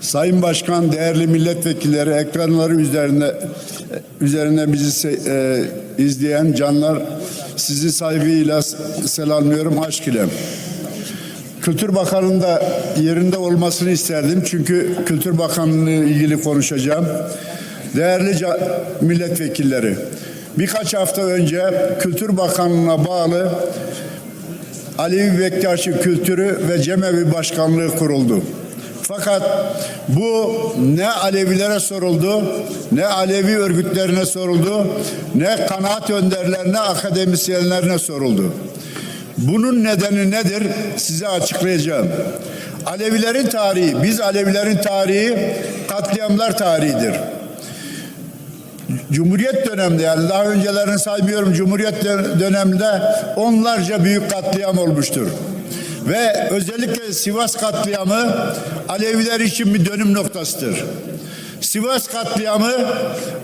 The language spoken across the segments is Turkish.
Sayın Başkan, değerli milletvekilleri, ekranları üzerinde üzerine bizi e, izleyen canlar, sizi saygıyla selamlıyorum, aşk ile. Kültür Bakanı'nın da yerinde olmasını isterdim çünkü Kültür Bakanlığı ilgili konuşacağım. Değerli milletvekilleri, birkaç hafta önce Kültür Bakanlığı'na bağlı Alevi Bektaşi Kültürü ve Cemevi Başkanlığı kuruldu. Fakat bu ne Alevilere soruldu, ne Alevi örgütlerine soruldu, ne kanaat önderlerine, akademisyenlerine soruldu. Bunun nedeni nedir? Size açıklayacağım. Alevilerin tarihi, biz Alevilerin tarihi katliamlar tarihidir. Cumhuriyet döneminde yani daha öncelerini saymıyorum Cumhuriyet dö- döneminde onlarca büyük katliam olmuştur. Ve özellikle Sivas katliamı Aleviler için bir dönüm noktasıdır. Sivas katliamı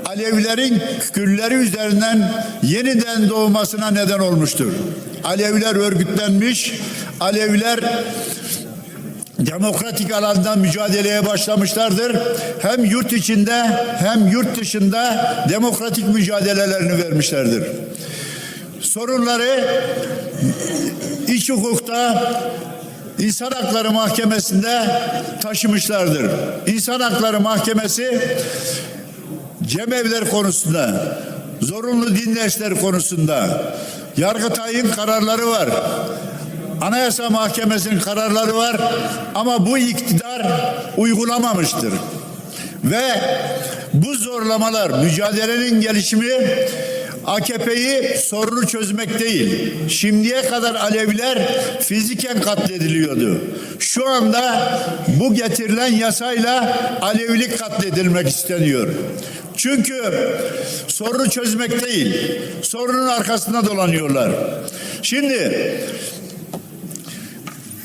Alevilerin külleri üzerinden yeniden doğmasına neden olmuştur. Aleviler örgütlenmiş, Aleviler demokratik alanda mücadeleye başlamışlardır. Hem yurt içinde hem yurt dışında demokratik mücadelelerini vermişlerdir. Sorunları iç hukukta İnsan Hakları Mahkemesi'nde taşımışlardır. İnsan Hakları Mahkemesi cemevler konusunda, zorunlu din dersleri konusunda, Yargıtay'ın kararları var. Anayasa Mahkemesi'nin kararları var ama bu iktidar uygulamamıştır. Ve bu zorlamalar, mücadelenin gelişimi AKP'yi sorunu çözmek değil. Şimdiye kadar Aleviler fiziken katlediliyordu. Şu anda bu getirilen yasayla Alevilik katledilmek isteniyor. Çünkü sorunu çözmek değil, sorunun arkasında dolanıyorlar. Şimdi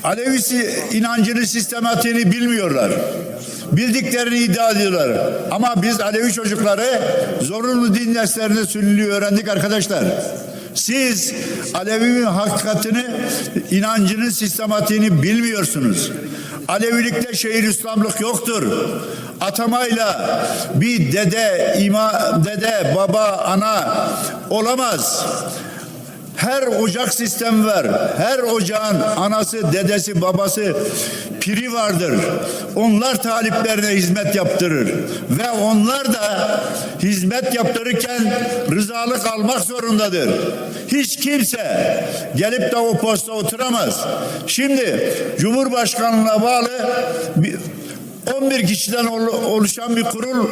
Alevisi inancını sistematiğini bilmiyorlar. Bildiklerini iddia ediyorlar. Ama biz Alevi çocukları zorunlu din derslerinde sünniliği öğrendik arkadaşlar. Siz Alevi'nin hakikatini, inancının sistematiğini bilmiyorsunuz. Alevilikte şehir İslamlık yoktur. Atamayla bir dede, ima, dede, baba, ana olamaz. Her ocak sistemi var. Her ocağın anası, dedesi, babası, piri vardır. Onlar taliplerine hizmet yaptırır. Ve onlar da hizmet yaptırırken rızalık almak zorundadır. Hiç kimse gelip de o posta oturamaz. Şimdi Cumhurbaşkanlığına bağlı bir 11 kişiden ol- oluşan bir kurul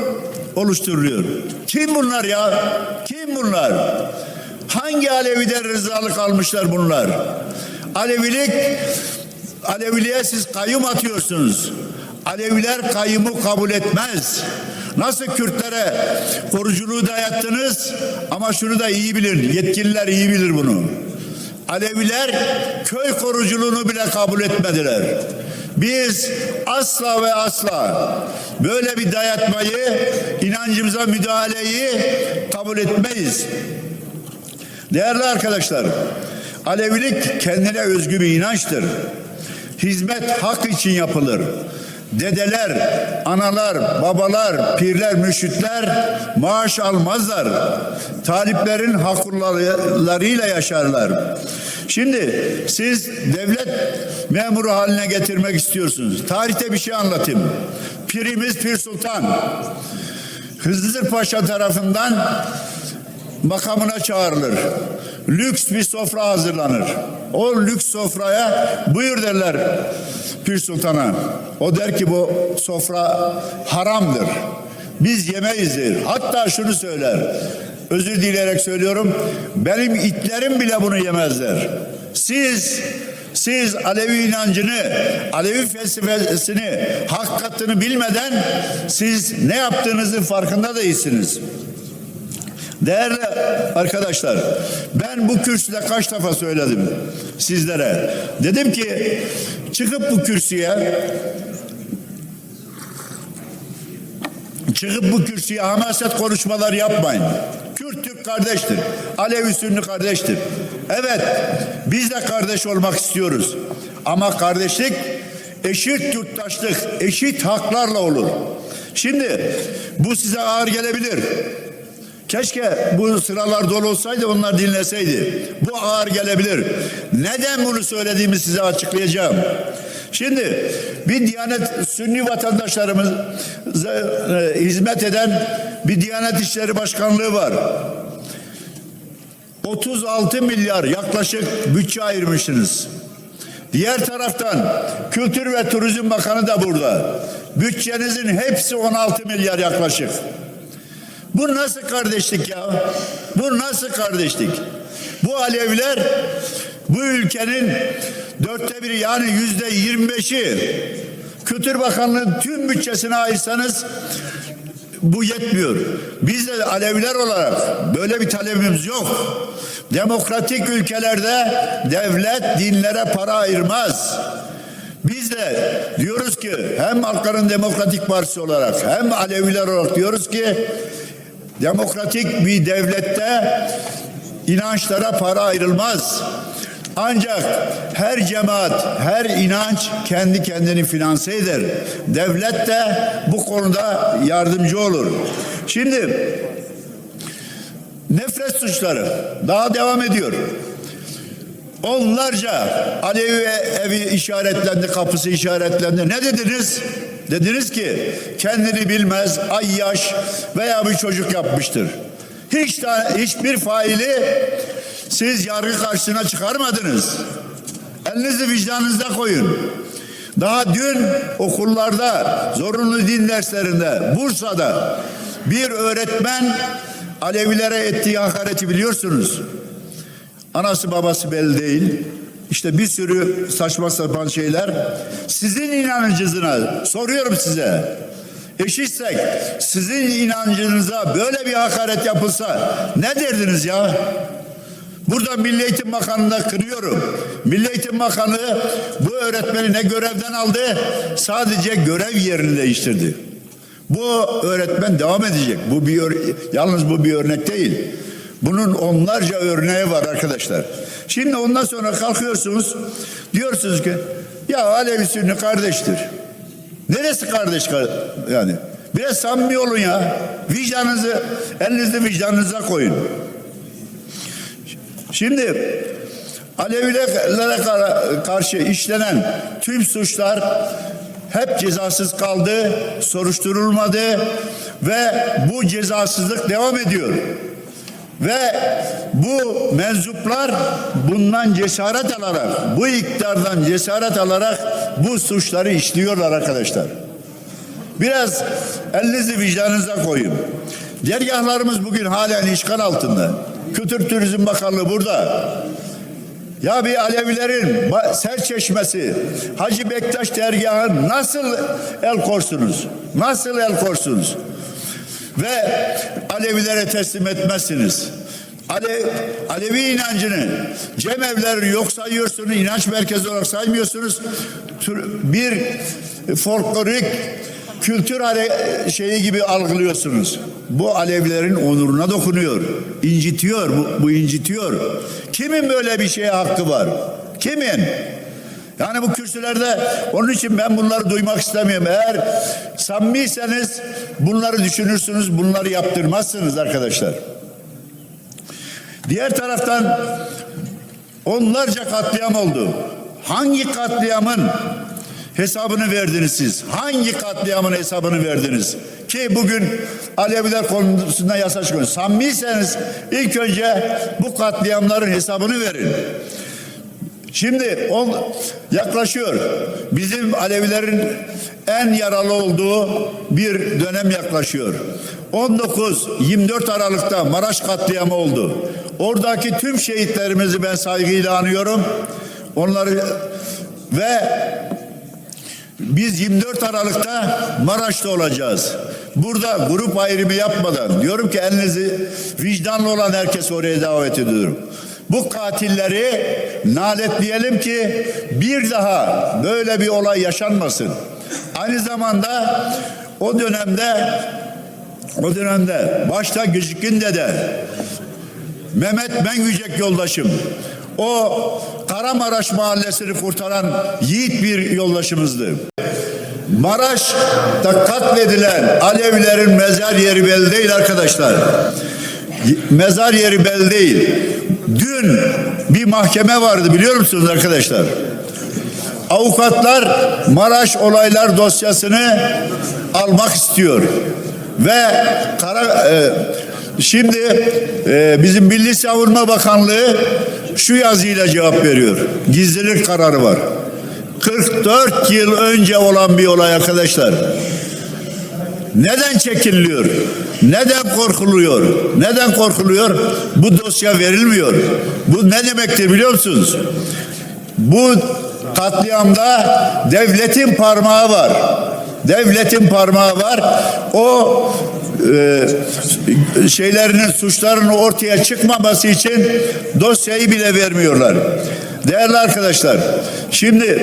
oluşturuluyor. Kim bunlar ya? Kim bunlar? Hangi Alevi'den rızalık almışlar bunlar? Alevilik, Aleviliğe siz kayyum atıyorsunuz. Aleviler kayyumu kabul etmez. Nasıl Kürtlere koruculuğu dayattınız ama şunu da iyi bilin, yetkililer iyi bilir bunu. Aleviler köy koruculuğunu bile kabul etmediler. Biz asla ve asla böyle bir dayatmayı, inancımıza müdahaleyi kabul etmeyiz. Değerli arkadaşlar, Alevilik kendine özgü bir inançtır. Hizmet hak için yapılır. Dedeler, analar, babalar, pirler, müşritler maaş almazlar. Taliplerin haklarıyla yaşarlar. Şimdi siz devlet memuru haline getirmek istiyorsunuz. Tarihte bir şey anlatayım. Pirimiz Pir Sultan. Hızır Paşa tarafından makamına çağrılır. Lüks bir sofra hazırlanır. O lüks sofraya buyur derler Pir Sultan'a. O der ki bu sofra haramdır. Biz yemeyiz der. Hatta şunu söyler. Özür dileyerek söylüyorum. Benim itlerim bile bunu yemezler. Siz siz Alevi inancını, Alevi felsefesini, hakikatini bilmeden siz ne yaptığınızın farkında değilsiniz. Değerli arkadaşlar, ben bu kürsüde kaç defa söyledim sizlere. Dedim ki çıkıp bu kürsüye çıkıp bu kürsüye hamaset konuşmalar yapmayın. Kürt Türk kardeştir. Alevi Sünni kardeştir. Evet, biz de kardeş olmak istiyoruz. Ama kardeşlik eşit yurttaşlık, eşit haklarla olur. Şimdi bu size ağır gelebilir. Keşke bu sıralar dolu olsaydı onlar dinleseydi. Bu ağır gelebilir. Neden bunu söylediğimi size açıklayacağım. Şimdi bir Diyanet Sünni vatandaşlarımıza e, hizmet eden bir Diyanet İşleri Başkanlığı var. 36 milyar yaklaşık bütçe ayırmışsınız. Diğer taraftan Kültür ve Turizm Bakanı da burada. Bütçenizin hepsi 16 milyar yaklaşık. Bu nasıl kardeşlik ya? Bu nasıl kardeşlik? Bu Aleviler bu ülkenin dörtte biri yani yüzde yirmi beşi Kültür Bakanlığı'nın tüm bütçesine ayırsanız bu yetmiyor. Biz de Aleviler olarak böyle bir talebimiz yok. Demokratik ülkelerde devlet dinlere para ayırmaz. Biz de diyoruz ki hem Halkların Demokratik Partisi olarak hem Aleviler olarak diyoruz ki demokratik bir devlette inançlara para ayrılmaz. Ancak her cemaat, her inanç kendi kendini finanse eder. Devlet de bu konuda yardımcı olur. Şimdi nefret suçları daha devam ediyor. Onlarca Alevi evi işaretlendi, kapısı işaretlendi. Ne dediniz? Dediniz ki kendini bilmez, ayyaş veya bir çocuk yapmıştır. Hiç tane, hiçbir faili siz yargı karşısına çıkarmadınız. Elinizi vicdanınıza koyun. Daha dün okullarda, zorunlu din derslerinde, Bursa'da bir öğretmen Alevilere ettiği hakareti biliyorsunuz. Anası babası belli değil. İşte bir sürü saçma sapan şeyler. Sizin inancınıza soruyorum size. Eşitsek sizin inancınıza böyle bir hakaret yapılsa ne derdiniz ya? Burada Milli Eğitim Bakanı'na kırıyorum. Milli Eğitim Bakanı bu öğretmeni ne görevden aldı sadece görev yerini değiştirdi. Bu öğretmen devam edecek. Bu bir yalnız bu bir örnek değil. Bunun onlarca örneği var arkadaşlar. Şimdi ondan sonra kalkıyorsunuz diyorsunuz ki ya Alevi Sünni kardeştir. Neresi kardeş kar- yani? Biraz samimi olun ya. Vicdanınızı, elinizi vicdanınıza koyun. Şimdi Alevilere kar- karşı işlenen tüm suçlar hep cezasız kaldı, soruşturulmadı ve bu cezasızlık devam ediyor. Ve bu menzuplar bundan cesaret alarak, bu iktidardan cesaret alarak bu suçları işliyorlar arkadaşlar. Biraz elinizi vicdanınıza koyun. Dergahlarımız bugün halen işgal altında. Kültür Turizm Bakanlığı burada. Ya bir Alevilerin Serçeşmesi, Hacı Bektaş dergahı nasıl el korsunuz? Nasıl el korsunuz? Ve Alevilere teslim etmezsiniz. Ale, Alevi inancını cemevleri yok sayıyorsunuz, inanç merkezi olarak saymıyorsunuz. Bir folklorik kültür şeyi gibi algılıyorsunuz. Bu Alevilerin onuruna dokunuyor. incitiyor, bu, bu incitiyor. Kimin böyle bir şeye hakkı var? Kimin? Yani bu kürsülerde onun için ben bunları duymak istemiyorum. Eğer samimiyseniz bunları düşünürsünüz, bunları yaptırmazsınız arkadaşlar. Diğer taraftan onlarca katliam oldu. Hangi katliamın hesabını verdiniz siz? Hangi katliamın hesabını verdiniz? Ki bugün Aleviler konusunda yasa çıkıyor. Samimiyseniz ilk önce bu katliamların hesabını verin. Şimdi on yaklaşıyor. Bizim Alevilerin en yaralı olduğu bir dönem yaklaşıyor. 19-24 Aralık'ta Maraş katliamı oldu. Oradaki tüm şehitlerimizi ben saygıyla anıyorum. Onları ve biz 24 Aralık'ta Maraş'ta olacağız. Burada grup ayrımı yapmadan diyorum ki elinizi vicdanlı olan herkes oraya davet ediyorum. Bu katilleri naletleyelim ki bir daha böyle bir olay yaşanmasın. Aynı zamanda o dönemde o dönemde başta Gıcık'ın dede Mehmet Mengücek yoldaşım O Karamaraş mahallesini kurtaran yiğit bir yoldaşımızdı. Maraş'ta katledilen Alevilerin mezar yeri belli değil arkadaşlar. Mezar yeri belli değil. Dün bir mahkeme vardı biliyor musunuz arkadaşlar? Avukatlar Maraş olaylar dosyasını almak istiyor. Ve kara, e, şimdi e, bizim Milli Savunma Bakanlığı şu yazıyla cevap veriyor. Gizlilik kararı var. 44 yıl önce olan bir olay arkadaşlar. Neden çekiliyor? Neden korkuluyor? Neden korkuluyor? Bu dosya verilmiyor. Bu ne demektir biliyor musunuz? Bu katliamda devletin parmağı var. Devletin parmağı var. O e, şeylerinin suçlarının ortaya çıkmaması için dosyayı bile vermiyorlar. Değerli arkadaşlar, şimdi